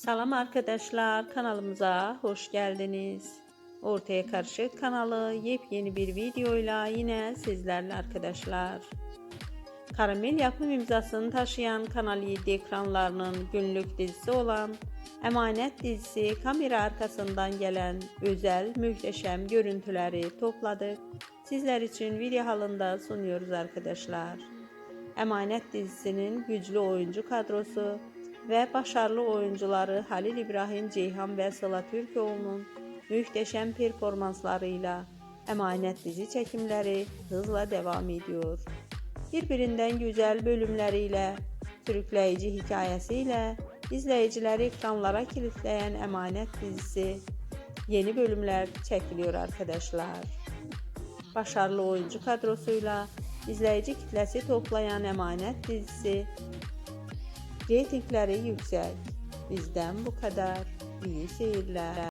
Selam arkadaşlar kanalımıza hoş geldiniz. Ortaya Karışık kanalı yepyeni bir videoyla yine sizlerle arkadaşlar. Karamel yapım imzasını taşıyan Kanal 7 ekranlarının günlük dizisi olan Emanet dizisi kamera arkasından gelen özel muhteşem görüntüleri topladık. Sizler için video halinde sunuyoruz arkadaşlar. Emanet dizisinin güçlü oyuncu kadrosu ve başarılı oyuncuları Halil İbrahim Ceyhan ve Sıla Türkoğlu'nun muhteşem performanslarıyla Emanet dizi çekimleri hızla devam ediyor. Birbirinden güzel bölümleriyle, sürükleyici hikayesiyle izleyicileri ekranlara kilitleyen Emanet dizisi yeni bölümler çekiliyor arkadaşlar. Başarılı oyuncu kadrosuyla izleyici kitlesi toplayan Emanet dizisi reytingleri yüksek. Bizden bu kadar. İyi seyirler.